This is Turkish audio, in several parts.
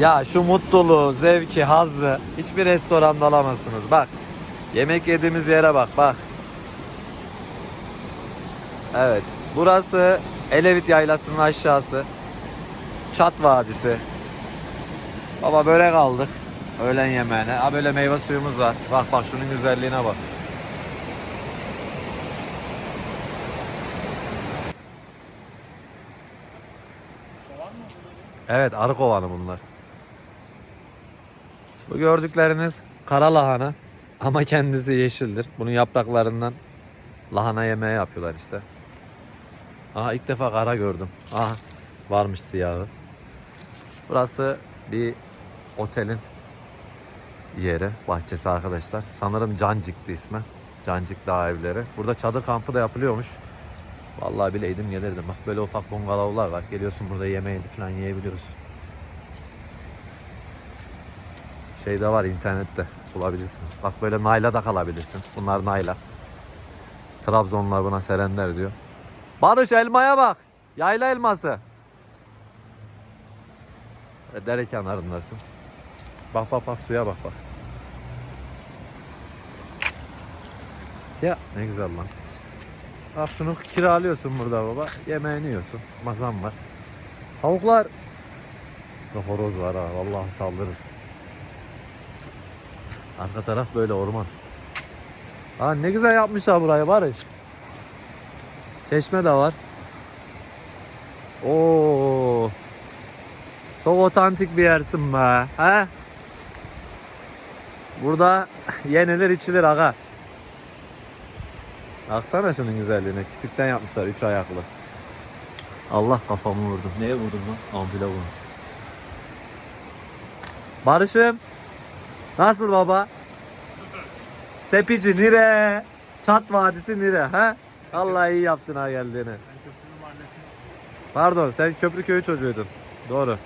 Ya şu mutluluğu, zevki, hazzı hiçbir restoranda alamazsınız. Bak. Yemek yediğimiz yere bak bak. Evet. Burası Elevit Yaylası'nın aşağısı. Çat Vadisi. Baba börek aldık. Öğlen yemeğine. Ha böyle meyve suyumuz var. Bak bak şunun güzelliğine bak. Evet arı kovanı bunlar. Bu gördükleriniz kara lahana ama kendisi yeşildir. Bunun yapraklarından lahana yemeği yapıyorlar işte. Aha ilk defa kara gördüm. Aha varmış siyahı. Burası bir otelin yeri, bahçesi arkadaşlar. Sanırım Cancık'tı ismi. Cancık Dağ Evleri. Burada çadır kampı da yapılıyormuş. Vallahi bileydim gelirdim. Bak böyle ufak bungalovlar var. Geliyorsun burada yemeğini falan yiyebiliyoruz. Şey de var internette bulabilirsiniz. Bak böyle nayla da kalabilirsin. Bunlar nayla. Trabzonlular buna serender diyor. Barış elmaya bak. Yayla elması. Ve dere kenarındasın. Bak bak bak suya bak bak. Ya ne güzel lan. Bak şunu kiralıyorsun burada baba. Yemeğini yiyorsun. Mazam var. Tavuklar. Horoz var ha. Vallahi saldırır. Arka taraf böyle orman. Aa ne güzel yapmışlar burayı Barış. Çeşme de var. Oo. Çok otantik bir yersin be. He? Burada yenilir içilir aga. Baksana şunun güzelliğine. Kütükten yapmışlar üç ayaklı. Allah kafamı vurdu. Neye vurdum lan? Ampule vurmuş. Barış'ım. Nasıl baba? Sepici nire? Çat Vadisi nire? Ha? Allah iyi yaptın ha geldiğini. Pardon sen Köprüköy'ü çocuğuydun. Doğru.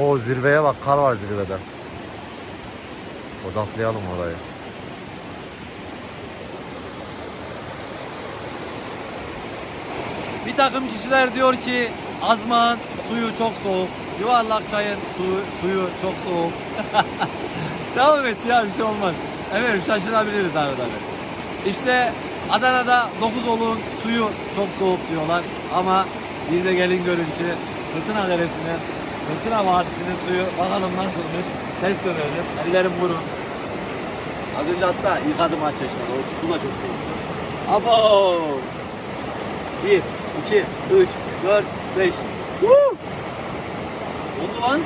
O zirveye bak kar var zirvede. Odaklayalım orayı. Bir takım kişiler diyor ki Azmağın suyu çok soğuk. Yuvarlak çayın suyu, suyu çok soğuk. Devam et ya bir şey olmaz. Evet şaşırabiliriz arada bir. İşte Adana'da Dokuzoluk'un suyu çok soğuk diyorlar. Ama bir de gelin görün ki Fırtına Deresi'nin Fırtına Vadisi'nin suyu bakalım nasılmış. Test dönelim. Ellerim burun. Az önce hatta yıkadım ha çeşmede. O su da çok soğuk. Abo! 1, 2, 3, 4, 5. Woo! Oldu lan.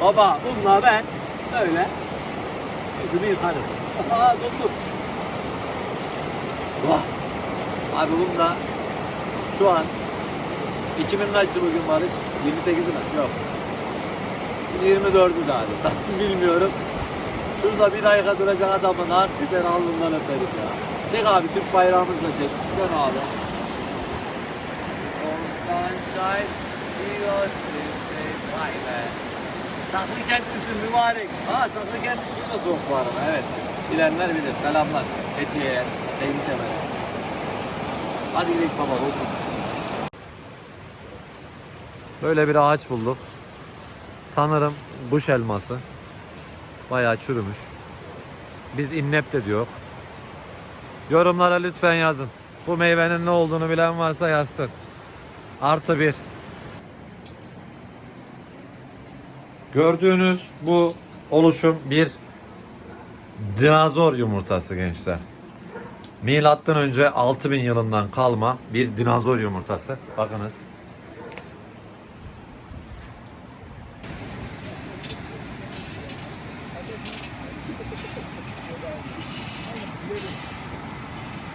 Baba bununla ben böyle yüzümü yıkarım. Aa dondum. Vah. Abi bunda şu an 2000 kaçtı bugün Barış? 28'i mi? Yok. 24'ü de abi. Tam bilmiyorum. Şurada bir ayka duracak adamın harbiden alnından öperim ya. Çek abi Türk bayrağımızla çek. Dön abi. Oh sunshine, Dios Vay be. Saklı mübarek. Ha saklı kentlisin de soğuk bu arada evet. Bilenler bilir. Selamlar. Fethiye'ye, Seyit Kemer'e. Hadi gidelim baba. Otur. Böyle bir ağaç bulduk. Sanırım buş elması. Bayağı çürümüş. Biz innep de diyor. Yorumlara lütfen yazın. Bu meyvenin ne olduğunu bilen varsa yazsın. Artı bir. Gördüğünüz bu oluşum bir dinozor yumurtası gençler. Milattan önce 6000 yılından kalma bir dinozor yumurtası. Bakınız.